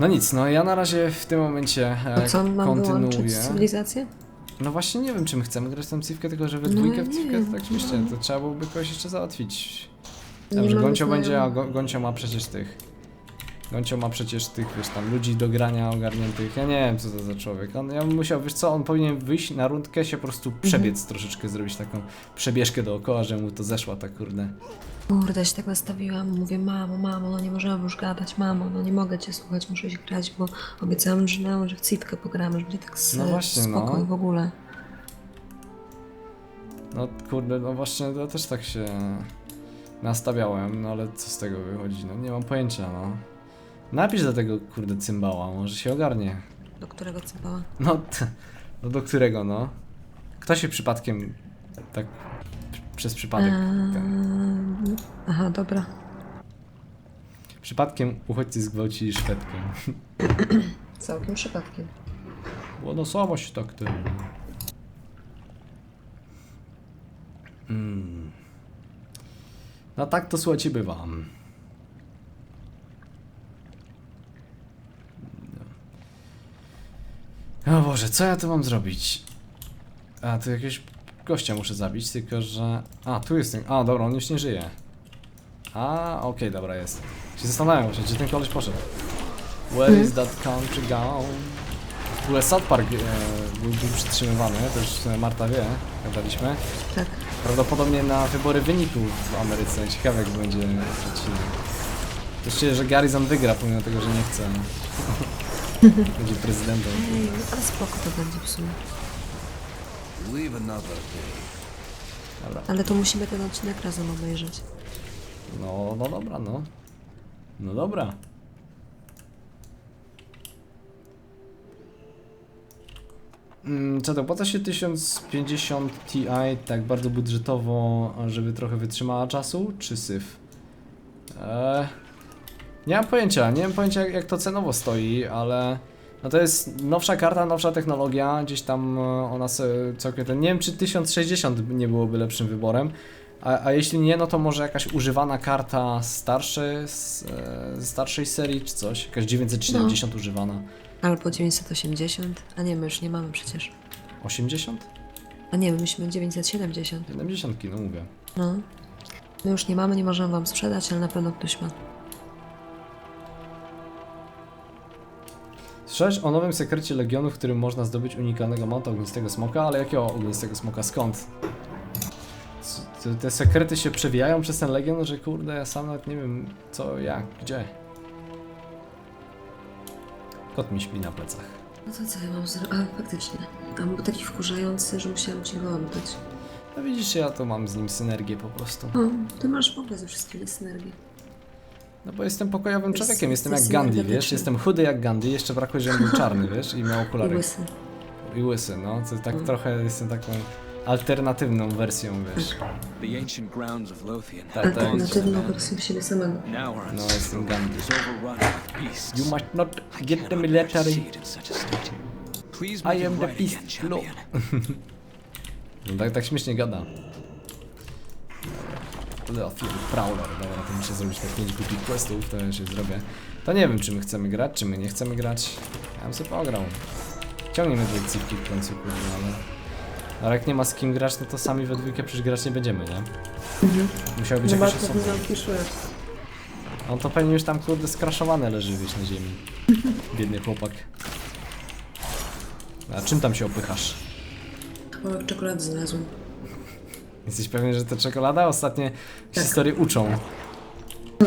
No nic, no ja na razie w tym momencie e, co, mam wyłączyć kontynuuję. cywilizację? No właśnie nie wiem, czym chcemy grać tą cywkę, tylko że we No dwójkę ja w nie cywkę wiem. tak śmiesznie, to trzeba byłoby kogoś jeszcze załatwić. Nie Dobrze, mamy będzie, a znajomych. Go, ma przecież tych. Goncio ma przecież tych, wiesz, tam ludzi do grania ogarniętych. Ja nie wiem, co to za człowiek. On, ja bym musiał, wiesz co, on powinien wyjść na rundkę, się po prostu Mhm. przebiec troszeczkę, zrobić taką przebieżkę dookoła, że mu to zeszła ta kurde. Kurde, się tak nastawiłam. Mówię, mamo, mamo, no nie możemy już gadać, mamo, no nie mogę cię słuchać, muszę iść grać, bo obiecałam żonę, że w citkę pogramy, że będzie tak s- No właśnie, spokój no. w ogóle. No kurde, no właśnie, ja też tak się nastawiałem, no ale co z tego wychodzi? No nie mam pojęcia, no. Napisz do tego kurde cymbała, może się ogarnie. Do którego cymbała? No, t- no do którego, no? Kto się przypadkiem tak przez przypadek ten, Eee, Aha, dobra. przypadkiem uchodźcy zgwałcili Szwedkę. Całkiem przypadkiem. Łonosowo się tak ten... Mm. No tak to słuchajcie bywa. O Boże, co ja tu mam zrobić? A, tu jakiegoś gościa muszę zabić, tylko że... A, tu jest ten... A, dobra, on już nie żyje. A, okej, dobra, jest. Się zastanawiam właśnie, gdzie ten koleś poszedł. Where is that country gone? W ogóle South Park e, był, był przytrzymywany, to już e, Marta wie, gadaliśmy. Tak. Prawdopodobnie na wybory wyników w Ameryce. Ciekawe jak będzie odcinek. Myślę, że Garrison wygra, pomimo tego, że nie chce. Będzie prezydentem. Ej, no ale spoko to będzie w sumie. Dobra. Ale to musimy ten odcinek razem obejrzeć. No, no dobra, no. No dobra. Mm, Co to, opłaca się 1050 Ti tak bardzo budżetowo, żeby trochę wytrzymała czasu, czy syf? Eee, nie mam pojęcia, nie mam pojęcia jak, jak to cenowo stoi, ale no to jest nowsza karta, nowsza technologia, gdzieś tam e, ona sobie całkiem ten, nie wiem czy 1060 nie byłoby lepszym wyborem, a, a jeśli nie, no to może jakaś używana karta starszy, z, e, ze starszej serii czy coś, jakaś 970 używana. Albo 980. A nie, my już nie mamy przecież. 80? A nie, my musimy 970. 70, no mówię. No. My już nie mamy, nie możemy wam sprzedać, ale na pewno ktoś ma. Słyszałeś o nowym sekrecie Legionu, w którym można zdobyć unikalnego monta ognistego smoka, ale jakiego ognistego smoka? Skąd? Te, te sekrety się przewijają przez ten Legion, że kurde, ja sam nawet nie wiem co, jak, gdzie. Kot mi śpi na plecach. No to co ja mam zrobić? A, faktycznie. A był taki wkurzający, że musiałam ci go oddać. No widzisz, ja to mam z nim synergię po prostu. O, ty masz w ogóle ze wszystkimi synergię. No bo jestem pokojowym człowiekiem, jestem jak Gandhi, wiesz? Jestem chudy jak Gandhi, jeszcze brakuje, żebym był czarny, wiesz? I miał I okulary. łysy. I łysy, no. To tak Mm. trochę jestem taką alternatywną wersją, wiesz? The ancient grounds of Lothian. Tak, tak. Alternatywną wersją siebie samego. No, jestem Gandhi. You must not I get the military. I am the beast. No tak, tak śmiesznie gada. Lothian Prowler, dobra, to muszę zrobić tak 5 głupich questów, to ja się zrobię. To nie wiem, czy my chcemy grać, czy my nie chcemy grać. Ja bym sobie pograł. Ciągniemy dwie cipki w końcu, kurde, ale... Ale jak nie ma z kim grać, no to sami we dwójkę przecież grać nie będziemy, nie? Musiał być jakoś osobno. On to pewnie już tam, kurde, skraszowany leży, wiesz, na ziemi. Biedny chłopak. A czym tam się opychasz? Kawałek czekolady znalazłem. Jesteś pewien, że to czekolada? Ostatnie Tak. historie uczą.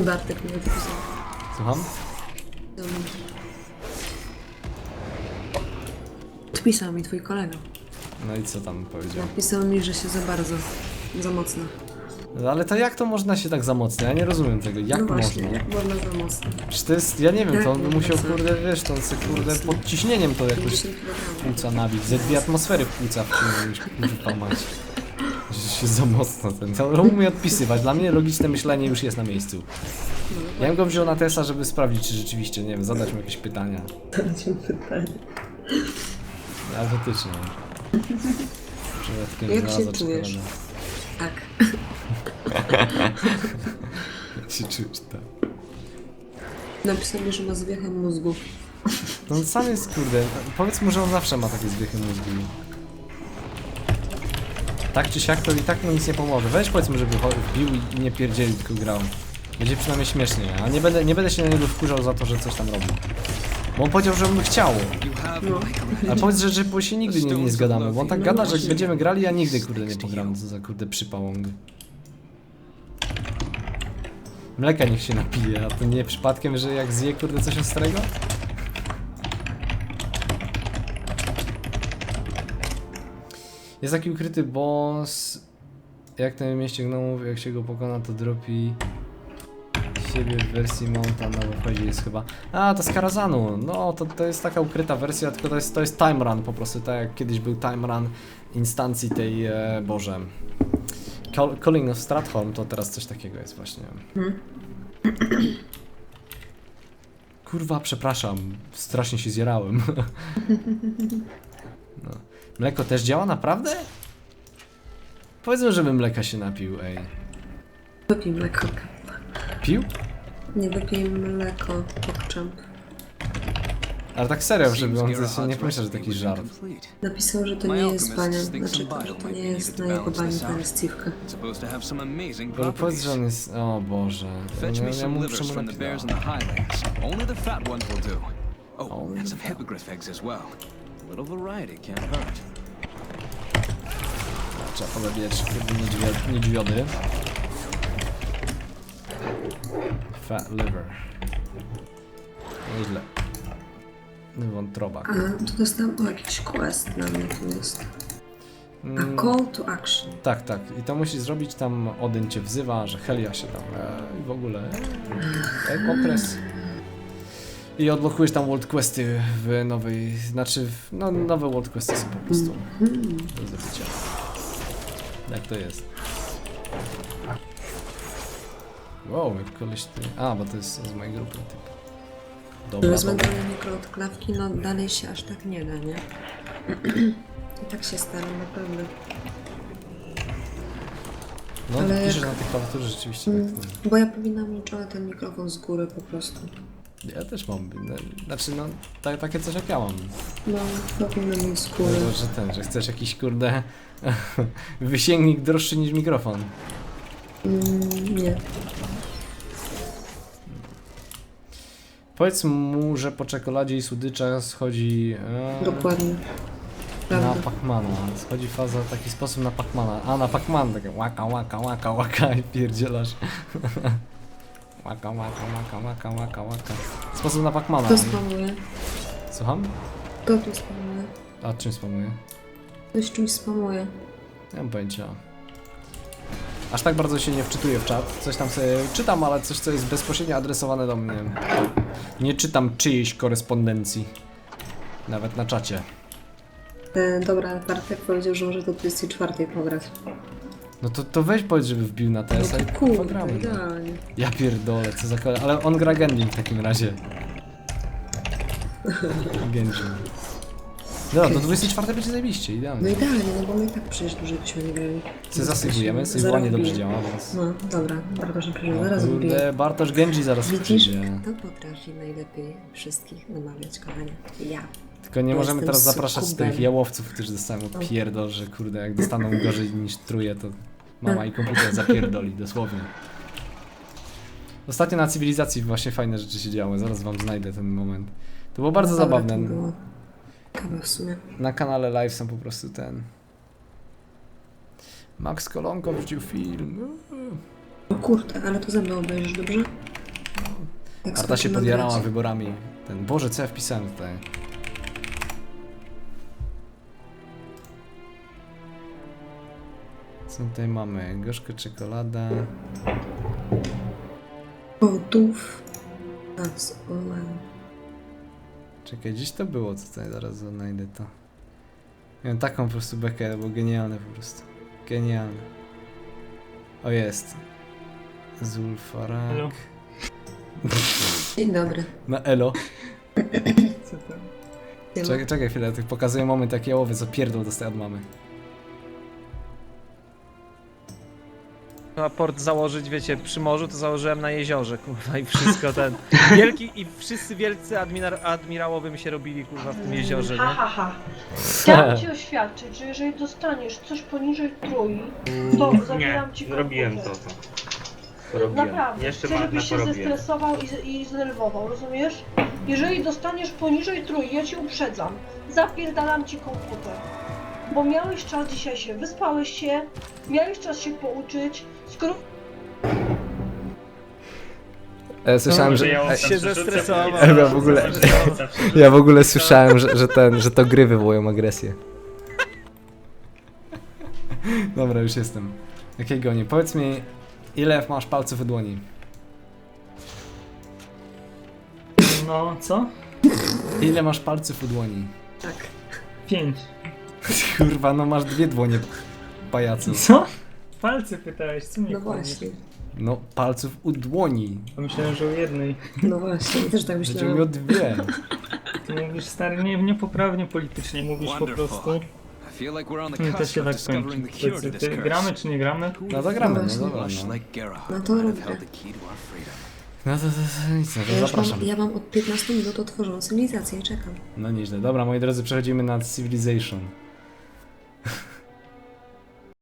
Bartek mi napisał. Słucham? Odpisał mi twój kolega. No i co tam powiedział? Napisał mi, że się za bardzo, za mocno. No ale to jak to można się tak za mocno? Ja nie rozumiem tego. Jak no właśnie, można? jak można za mocno? Przecież to jest, ja nie wiem, Jak to on by można musiał, kurde, wiesz, to sobie, kurde, pod ciśnieniem to jakoś 50 kg. płuca nabić. Ze dwie atmosfery w płuca wciągnąć, kurwa mać. Że się za mocno ten. To on umie odpisywać. Dla mnie logiczne myślenie już jest na miejscu. Ja bym go wziął na testa, żeby sprawdzić, czy rzeczywiście, nie wiem, zadać mu jakieś pytania. Zadać mu pytanie. Ale faktycznie. Przypadkiem Jak się czujesz? Tak. Jak się czujesz, tak. Napisał mi, że ma zwiechę mózgu. No on sam jest, kurde, powiedz mu, że on zawsze ma takie zwiechy mózgu. Tak czy siak to i tak mu nic nie pomoże. Weź powiedzmy, żeby wbił i nie pierdzielił, tylko grał. Będzie przynajmniej śmiesznie, a nie będę, nie będę się na niego wkurzał za to, że coś tam robi. Bo on powiedział, że on chciał. Ale powiedz, że, że się nigdy nie, nie zgadamy, bo on tak gada, że właśnie. będziemy grali, a nigdy kurde nie pogram, za kurde przypałąg. Mleka niech się napije, a to nie przypadkiem, że jak zje kurde coś ostrego? Jest taki ukryty boss, jak na mieście gnomów, jak się go pokona, to dropi siebie w wersji Mountain, no bo chodzi jest chyba... A, to z Karazanu, no to, to jest taka ukryta wersja, tylko to jest, to jest time run po prostu, tak jak kiedyś był time run instancji tej, e, Boże... Call, Calling of Stratholm, to teraz coś takiego jest właśnie. Kurwa, przepraszam, strasznie się zjarałem. No. Mleko też działa, naprawdę? Powiedzmy, żeby mleka się napił, ej. Wypij mleko. Pił? Nie wypij mleko, pokczamp. Ale tak serio, żeby on się nie pomyślał, że taki żart. Napisał, że to nie jest bania. Znaczy, że to nie jest na jego bani, jest Steve'ka. Bo powiedz, że on jest... O Boże. Ja, ja mu muszę mu napisać. will do. Oh, some hippogriff eggs as well. Little variety can't hurt. Trzeba pozabijać kurde niedźwiad, niedźwiody. Fat liver. Nieźle. Wątrobak. A, tu o, jakiś quest na mnie tu jest. A Mm, call to action. tak, tak. I to musi zrobić tam Odyn cię wzywa, że Helia się tam e, i w ogóle. E, okres. I odblokujesz tam World Questy w nowej, znaczy, w, no nowe World Questy są po prostu do zdobycia. Jak to jest? Wow, jak koleś ty... A, bo to jest z mojej grupy typ. Dobra, Wezmę dobra. dalej mikroodklawki, no dalej się aż tak nie da, nie? I tak się staram, naprawdę. No, ale piszesz na tej klawiaturze rzeczywiście Mm. tak. Bo ja powinnam mieć czoła ten mikrofon z góry po prostu. Ja też mam. no, Znaczy, no, ta, takie coś jak ja mam. No, powinnam mieć góry. No, że ten, że chcesz jakiś kurde wysięgnik droższy niż mikrofon. Mm, nie. Powiedz mu, że po czekoladzie i słodyczach schodzi e, Dokładnie. na Prawda. Pacmana. Schodzi faza w taki sposób na Pacmana. A na Pacman takie łaka, łaka, łaka, łaka i pierdzielasz. łaka, łaka, łaka, łaka, łaka, łaka. Sposób na Pacmana. Kto spamuje? Słucham? Kto tu spamuje? A czym spamuję? Ktoś czymś spamuje. Nie mam pojęcia. Aż tak bardzo się nie wczytuję w czat. Coś tam sobie czytam, ale coś, co jest bezpośrednio adresowane do mnie. Nie czytam czyjejś korespondencji. Nawet na czacie. E, dobra, Bartek powiedział, że może do 24 pograć. No to, to weź powiedz, żeby wbił na No TS i to kurde, pogramy. No. idealnie. Ja pierdolę, co za kole... Ale on gra w takim razie. Genji. Dobra, do 24 będzie zajebiście, No idealnie. idealnie, no bo my i tak przecież dłużej byśmy nie grali. Co zasygujemy, sygowanie dobrze działa, więc... No, dobra, Bartosz nie przeżył, O zaraz kurde, Bartosz Genji zaraz Widzisz, przyjdzie. kto potrafi najlepiej wszystkich namawiać, kochanie? Ja. Tylko nie możemy jestem teraz zapraszać sukubem. tych jałowców, którzy dostają pierdol, że kurde, jak dostaną gorzej niż truje, to mama i komputer zapierdoli, dosłownie. Ostatnio na cywilizacji właśnie fajne rzeczy się działy, zaraz wam znajdę ten moment. To było bardzo No dobra, zabawne. to było w sumie. Na kanale live są po prostu ten... Max Kolonko wrzucił film. O kurde, ale to ze mną obejrzysz, dobrze? Jak Arta się podjarała wyborami. Ten, Boże, co ja wpisałem tutaj? Co tutaj mamy? Gorzka czekolada. Powodów. Nas online. Czekaj, gdzieś to było, co tutaj zaraz znajdę to. Miałem taką po prostu bekę, to było genialne po prostu. Genialne. O jest. Zulfarak. Elo. Dzień dobry. Na elo. Nie ma. Czekaj, czekaj chwilę, tych pokazuję moment jak jałowy, co pierdol dostaje od mamy. Kurwa, port założyć, wiecie, przy morzu, to założyłem na jeziorze, kurwa, i wszystko ten. Wielki i wszyscy wielcy admirar, admirałowie mi się robili, kurwa, w tym jeziorze, Ha, nie? ha, ha. Chciałam ci oświadczyć, że jeżeli dostaniesz coś poniżej trój, to Nie, zabieram ci robiłem to. komputer. to. Robiłem. Naprawdę. Jeszcze Chcę, żebyś się porobiłem. zestresował i, z- i zdenerwował, rozumiesz? Jeżeli dostaniesz poniżej trój, ja cię uprzedzam. Zapierdalam ci komputer. Bo miałeś czas dzisiaj się, wyspałeś się, miałeś czas się pouczyć. Skoro E, słyszałem, że... ja E, się zestresował. Ja w ogóle- ja w ogóle słyszałem, że, że ten, że to gry wywołują agresję. Dobra, już jestem. Jakiej goni? Powiedz mi, ile masz palców w dłoni? No, co? Ile masz palców u dłoni? Tak. Pięć. Kurwa, no masz dwie dłonie, pajacu. Co? Palce pytałeś, co mnie No kłamiesz? właśnie. No, palców u dłoni. A Myślałem, że o jednej. No właśnie, też tak Będziemy miał myślałam. dwie. Ty mówisz stary, nie, niepoprawnie politycznie mówisz po prostu. I feel like we're on the Nie, to cusp się of tak discovering kończy. the cure to Powiedz, this ty, curse. gramy czy nie gramy? No to gramy, no dobra, Much no. like Geralt, No to I have robię. held the key to our freedom. No to, to, to nic, no Ja to już mam, zapraszam. ja mam od 15 minut otworzoną cywilizację i czekam. No nieźle. Dobra, moi drodzy, przechodzimy na Civilization.